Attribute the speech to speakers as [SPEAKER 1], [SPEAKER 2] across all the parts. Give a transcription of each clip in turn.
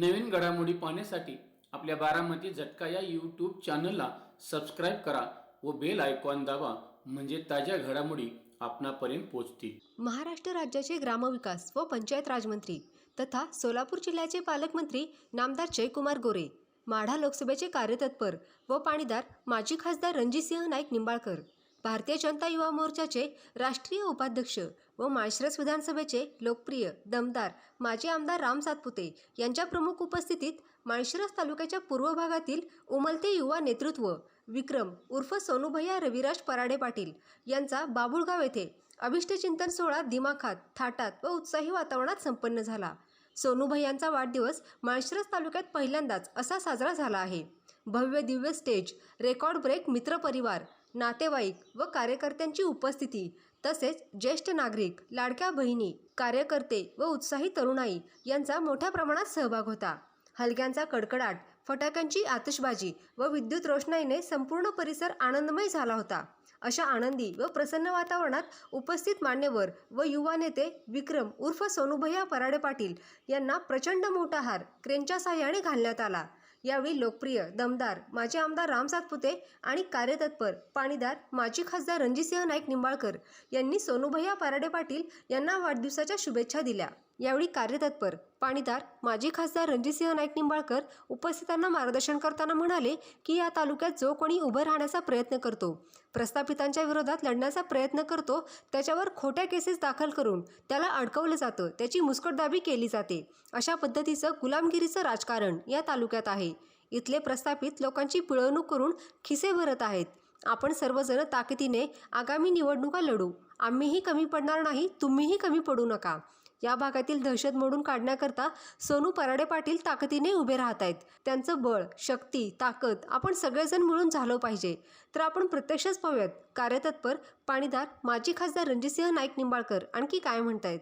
[SPEAKER 1] नवीन घडामोडी पाहण्यासाठी आपल्या बारामती झटका या यूट्यूब चॅनलला सबस्क्राईब करा व बेल आयकॉन दाबा म्हणजे ताज्या घडामोडी आपणापर्यंत पोहोचतील.
[SPEAKER 2] महाराष्ट्र राज्याचे ग्रामविकास व पंचायत राजमंत्री तथा सोलापूर जिल्ह्याचे पालकमंत्री नामदार जयकुमार गोरे माढा लोकसभेचे कार्यतत्पर व पाणीदार माजी खासदार रणजितसिंह नाईक निंबाळकर भारतीय जनता युवा मोर्चाचे राष्ट्रीय उपाध्यक्ष व माळशिरस विधानसभेचे लोकप्रिय दमदार माजी आमदार राम सातपुते यांच्या प्रमुख उपस्थितीत माळशिरस तालुक्याच्या पूर्व भागातील उमलते युवा नेतृत्व विक्रम उर्फ सोनूभैया रविराज पराडे पाटील यांचा बाबुळगाव येथे अभिष्टचिंतन सोहळा दिमाखात थाटात व उत्साही वातावरणात संपन्न झाला. सोनूभैयांचा वाढदिवस माळशिरस तालुक्यात पहिल्यांदाच असा साजरा झाला आहे. भव्य दिव्य स्टेज रेकॉर्ड ब्रेक मित्रपरिवार नातेवाईक व कार्यकर्त्यांची उपस्थिती तसेच ज्येष्ठ नागरिक लाडक्या बहिणी कार्यकर्ते व उत्साही तरुणाई यांचा मोठ्या प्रमाणात सहभाग होता. हलक्यांचा कडकडाट फटाक्यांची आतषबाजी व विद्युत रोषणाईने संपूर्ण परिसर आनंदमय झाला होता. अशा आनंदी व प्रसन्न वातावरणात उपस्थित मान्यवर व युवा नेते विक्रम उर्फ सोनूभैया पराडे पाटील यांना प्रचंड मोठा हार क्रेनच्या साह्याने घालण्यात आला. यावेळी लोकप्रिय दमदार माजी आमदार राम सातपुते आणि कार्यतत्पर पाणीदार माजी खासदार रणजितसिंह नाईक निंबाळकर यांनी सोनूभैया पराडे पाटील यांना वाढदिवसाच्या शुभेच्छा दिल्या. यावेळी कार्यतत्पर पाणीदार माजी खासदार रणजितसिंह नाईक निंबाळकर उपस्थितांना मार्गदर्शन करताना म्हणाले की या तालुक्यात जो कोणी उभं राहण्याचा प्रयत्न करतो प्रस्थापितांच्या विरोधात लढण्याचा प्रयत्न करतो त्याच्यावर खोट्या केसेस दाखल करून त्याला अडकवलं जातं त्याची मुस्कटदाबी केली जाते. अशा पद्धतीचं गुलामगिरीचं राजकारण या तालुक्यात आहे. इथले प्रस्थापित लोकांची पिळवणूक करून खिसे भरत आहेत. आपण सर्वजण ताकदीने आगामी निवडणुका लढू. आम्हीही कमी पडणार नाही तुम्हीही कमी पडू नका. या भागातील दहशत मोडून काढण्याकरता सोनू पराडे पाटील ताकदीने उभे राहत आहेत. त्यांचं बळ शक्ती ताकद आपण सगळेजण मिळून झालो पाहिजे. तर आपण प्रत्यक्षच पाहूयात. कार्यतत्पर पाणीदार माजी खासदार रणजितसिंह नाईक निंबाळकर आणखी काय म्हणतायत?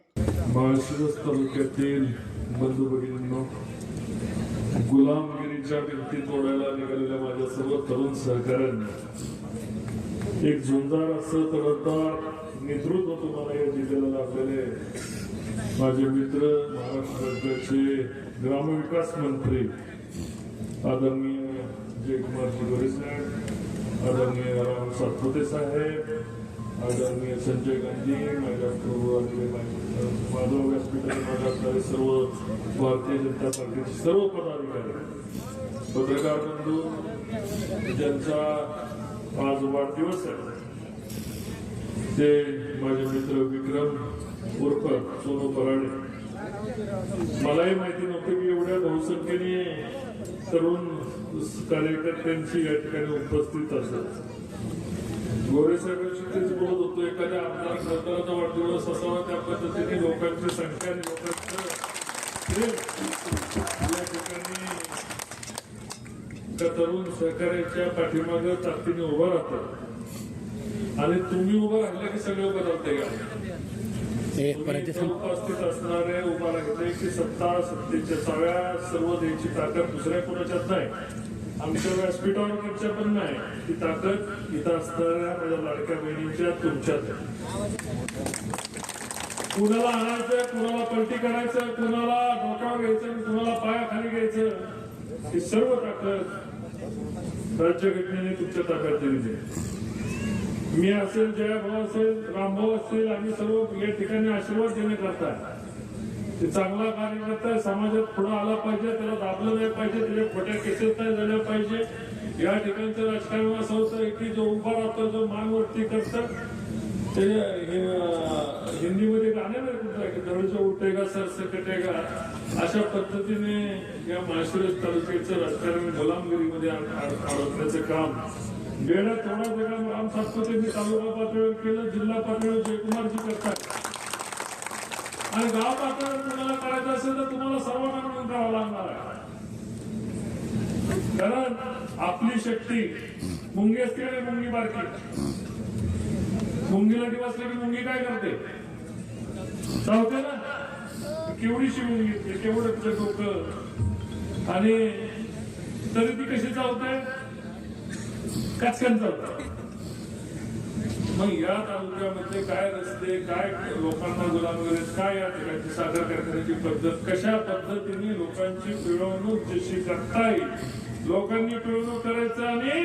[SPEAKER 3] माळशिरस तालुक्यातील गुलामगिरीच्या भिंती तोडायला निघालेल्या माझ्या सर्व तरुण सहकाऱ्यांना एक झुंजार असं तडफदार नेतृत्व तुम्हाला या जिल्ह्याला लाभलेले माझे मित्र महाराष्ट्र राज्याचे ग्रामविकास मंत्री आदरणीय जयकुमारजी गोरे साहेब आदरणीय राम सातपुते साहेब आदरणीय संजय गांधी माझ्या माधव व्यासपीठाने माझ्या असणारे सर्व भारतीय जनता पार्टीचे सर्व पदाधिकारी पत्रकार बंधू ज्यांचा आज वाढदिवस आहे. ते माझे मित्र विक्रम उर्फ सोनू पराडे. मलाही माहिती नव्हतं की एवढ्या बहुसंख्येने तरुण कार्यकर्त्यांची या ठिकाणी उपस्थित असत. गोरे साहेबांशी बोलत होतो एखाद्या आमदार खासदाराचा वाढदिवस असावा त्या पद्धतीने लोकांची संख्या आणि लोकांचं या ठिकाणी त्या तरुण सहकार्याच्या पाठीमागे ताकदीने उभं राहतात आणि तुम्ही उभं राहिलं की सगळे उभं राहते का उपस्थित असणारे उभा राहिले की सत्ता सत्तेच्या चाव्या सर्व द्यायची ताकद दुसऱ्या कोणाच्यात नाही? आमच्या व्यासपीठावर कोणच्या पण नाही. ती ताकद इथं असणाऱ्या माझ्या लाडक्या बहिणींच्या तुमच्यात. कुणाला आणायचं कुणाला पलटी करायचं कुणाला डोक्यावर घ्यायचं कुणाला पायाखाली घ्यायचं ही सर्व ताकद राज्यघटनेने तुमच्या ताब्यात दिली मी असेल जयाभाऊ असेल रामभाऊ असतील आम्ही सर्व या ठिकाणी आशीर्वाद देण्याकरता ते चांगला कार्यकर्ता समाजात पुढे आला पाहिजे त्याला दाबलं नाही पाहिजे त्याच्या खोट्या केसेस नाही झाल्या पाहिजे. या ठिकाणचं राजकारण असं होतं जो उभा राहतो जो मानवरती करतात ते हिंदीमध्ये गाणे नाही कुठं की दररोज उठेगा सर सकटेगा. अशा पद्धतीने या माळशिरस तालुक्याचं राजकारण गुलामगिरीमध्ये अडकण्याचं काम गेल्या थोडा वेळा राम तालुका पातळीवर केलं जिल्हा पातळीवर जयकुमारजी करतात. आणि गाव पातळीवर तुम्हाला करायचं असेल तर तुम्हाला सर्वांना मिळून करावं लागणार आहे. कारण आपली शक्ती मुंगी असते आणि मुंगी बारकी. मुंगीला दिवस की मुंगी काय करते? चावते ना? केवढीशी मुंगी असते केवढं तिचं डोकं. आणि तरी ती कशी चावते? कचकन मग या तालुक्यामध्ये काय रस्ते काय लोकांना गुलामगिरी वगैरे काय या ठिकाणची सादर करण्याची पद्धत कशा पद्धतीने लोकांची पिळवणूक जशी करता येईल लोकांनी पिळवणूक करायचं आणि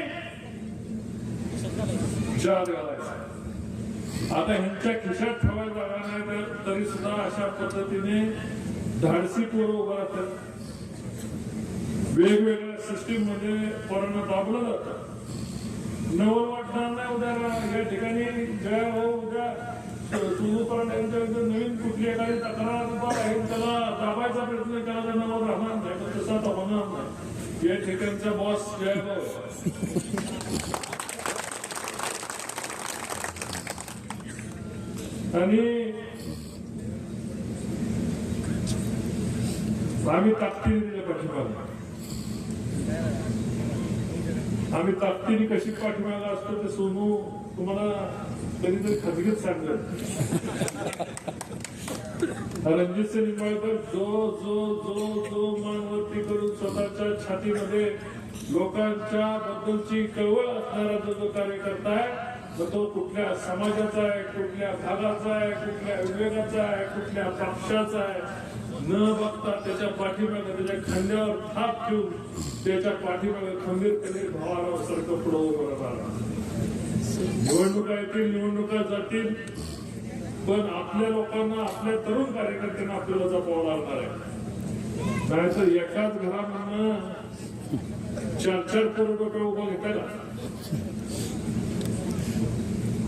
[SPEAKER 3] जात घालायचा. आता ह्यांच्या खिशात ठेवायला जागा नाही तर तरी सुद्धा अशा पद्धतीने धाडसी पोरं उभा राहतात. वेगवेगळ्या सिस्टीममध्ये पोरांना दाबलं जातं. नवल वाटणार नाही उद्या या ठिकाणी ज्या भाऊ हो उद्या. तुझू यांच्या नवीन कुठली एखादी तक्रार उभा राहील त्याला दाबायचा प्रयत्न केला तर नवल राहणार नाही पण तसा आता होणार नाही. या ठिकाणचा बॉस जय भाऊ आणि आम्ही ताकदीने दिले पाठिंबा. आम्ही ताकदीने कशी पाठवायला असतो ते सोनू तुम्हाला कधीतरी खजगीत सांगत रणजित सिंग निंबाळकर जो जो जो जो मानवरती करून स्वतःच्या छातीमध्ये लोकांच्या बद्दलची कळवळ असणारा जो जो कार्यकर्ता आहे तर तो कुठल्या समाजाचा आहे कुठल्या भागाचा आहे कुठल्या विवेकाचा आहे कुठल्या पक्षाचा आहे न बघता त्याच्या पाठीमागे त्याच्या खांद्यावर थाप ठेवून त्याच्या पाठीमागे खंबीरपणे भावारावासारखं पुढं उभं राहणार. निवडणुका येतील निवडणुका जातील पण आपल्या लोकांना आपल्या तरुण कार्यकर्त्यांना आपल्याला जपावं लागणार आहे. नाहीतर एकाच घरामधनं चार चार करोड रुपये उभं घेतायला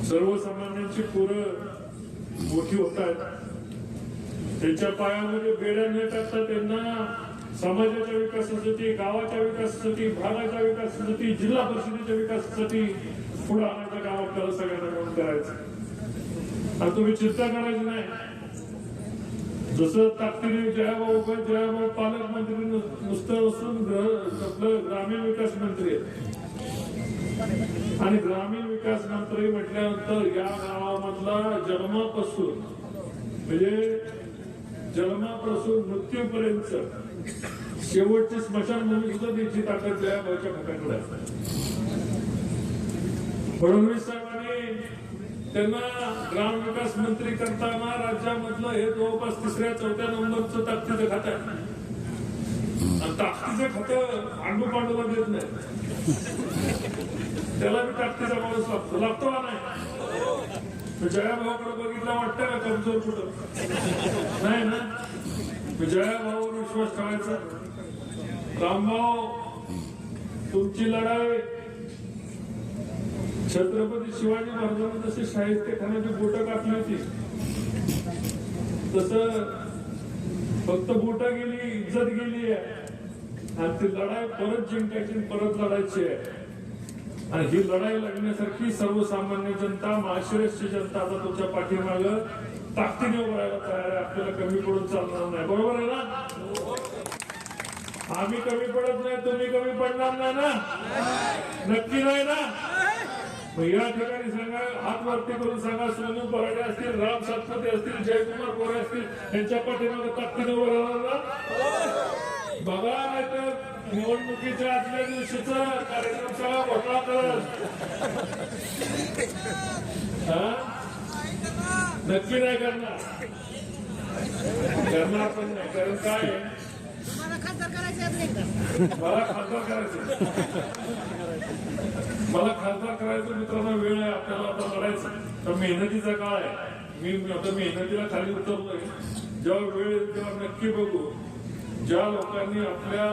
[SPEAKER 3] सर्वसामान्यांची पोरं मोठी होतात. त्यांच्या पायामध्ये बेड्या न टाकता त्यांना समाजाच्या विकासासाठी गावाच्या विकासासाठी भागाच्या विकासासाठी जिल्हा परिषदेच्या विकासासाठी पुढे आणायचं काम आपल्याला सगळ्यांना काम करायचं. आणि तुम्ही चिंता करायची नाही. जसं ताकदीने जयाभाऊ उभे जयाभाऊ पालकमंत्री नुसतं असून आपलं ग्रामीण विकास मंत्री आहे आणि ग्रामीण विकास मंत्री म्हटल्यानंतर या गावामधला जन्मापासून म्हणजे जन्मापासून मृत्यूपर्यंत शेवटची स्मशानभूमी सुद्धा त्याची ताकद जयाभाऊच्या हाताकडे आहे. फडणवीस साहेबांनी त्यांना ग्राम विकास मंत्री करताना राज्यामधलं हे जवळपास तिसऱ्या चौथ्या नंबरचं ताकदीचं खातं आहे. ताकदीचं खातं आंडू पांडूला देत नाही. त्याला बी ताकदीचा माणूस लागतो लागतो का नाही? जयाभाऊकडे बघितलं वाटतं का कमजोर कुठं? नाही ना? जयाभाऊवर विश्वास ठेवायचा. रामभाऊ तुमची लढाई. छत्रपती शिवाजी महाराजांना जसे शाहिस्ते खानाची बोट कापली होती तस फक्त बोट गेली इज्जत गेली आहे. आणि ती लढाई परत जिंकायची परत लढायची आहे. आणि ही लढाई लढण्यासारखी सर्वसामान्य जनता महाशिरसची जनता आता तुमच्या पाठीमाग ताकदीने उभं राहायला तयार आहे. आपल्याला कमी पडून चालणार नाही. बरोबर आहे ना? आम्ही कमी पडत नाही तुम्ही कमी पडणार नाही ना? नक्की नाही ना? मग या ठिकाणी सांगा हात वरती करून सांगा सोनू बराडे असतील राम सातपते असतील जयकुमार गोरे असतील यांच्या पाठीमागे ताकदीने उभं राहणार ना? बघा नाही तर निवडणुकीच्या आदल्या दिवशीचा कार्यक्रम सगळा घोटाळा करत. हा? नक्की नाही करणार. करणार पण नाही कारण काय? आहे?
[SPEAKER 4] मला खासदार करायचे?
[SPEAKER 3] मला खासदार करायचं मित्रांनो वेळ आहे आपल्याला आता लढायचं तर मेहनतीचा काळ आहे. मी आता मेहनतीला खाली उतरलोय. जेव्हा वेळ येईल तेव्हा नक्की बघू. ज्या लोकांनी आपल्या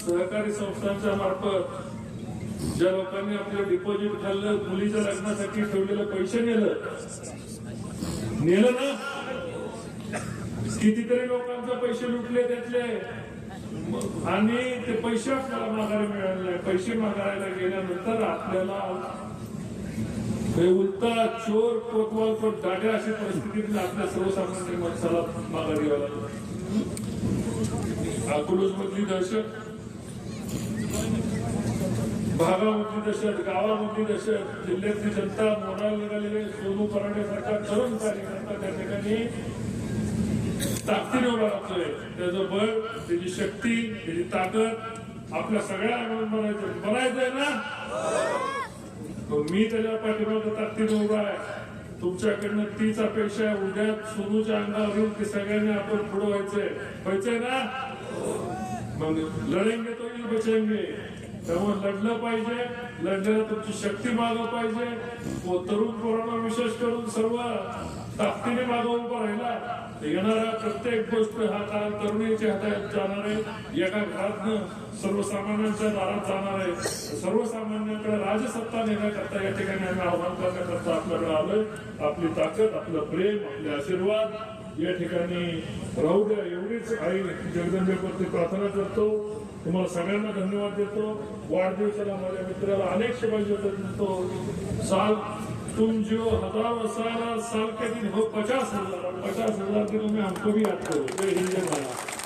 [SPEAKER 3] सहकारी संस्थांच्या मार्फत ज्या लोकांनी आपलं डिपॉझिट खाल्लं मुलीच्या लग्नासाठी ठेवलेलं पैसे नेलं नेलं ना? कितीतरी लोकांचे पैसे लुटले त्यातले. मग- आणि ते पैसे आपल्याला माघारी मिळाले पैसे मागायला गेल्यानंतर आपल्याला हे उलटा चोर कोतवाल को दाड्या अशी परिस्थितीत आपल्या सर्वसामान्य माणसाला माघारी यावं लागलं. अकलूज मधली दहशत भागामधली दहशत गावामधली दहशत जिल्ह्यातली जनता मोडायला निघालेले सोनू पराठेसारखा तरुण कार्यकर्ता त्या ठिकाणी ताकदीने उभा राहतोय. त्याचं बळ त्याची शक्ती त्याची ताकद आपल्या सगळ्या मिळून बनायचं. बनायचंय ना? मी त्याच्या पाठीमागं ताकदीने उभा आहे. तुमच्याकडनं तीच अपेक्षा आहे. उद्या सोनूच्या अंगावर येऊन की सगळ्यांनी आपण पुढे व्हायचंय. व्हायचंय ना? मग लढेंगे तो ही बचेंगे. त्यामुळे लढलं पाहिजे लढण्याला तुमची शक्ती मागव पाहिजे. व तरुण पोरांना विशेष करून सर्व ताकदीने मागव उभा राहिला येणारा प्रत्येक गोष्ट हा काल तरुणीच्या हातात जाणार आहे. एका घरातनं सर्वसामान्यांच्या दारात जाणार आहे. सर्वसामान्यांकडे राजसत्ता नेण्याकरता या ठिकाणी आम्ही आव्हान करण्याकरता आपल्याकडे आलोय. आपली ताकद आपलं प्रेम आपले आशीर्वाद या ठिकाणी राहू द्या एवढीच आई जगदंबेवरती प्रार्थना करतो. तुम्हाला सगळ्यांना धन्यवाद देतो. वाढदिवसाला माझ्या मित्राला अनेक शुभेच्छा देतो. साल तुम जो हजार साल साल के दिन हो पचास हजार पचास हजार दिनों में हमको भी याद जय हिंद जय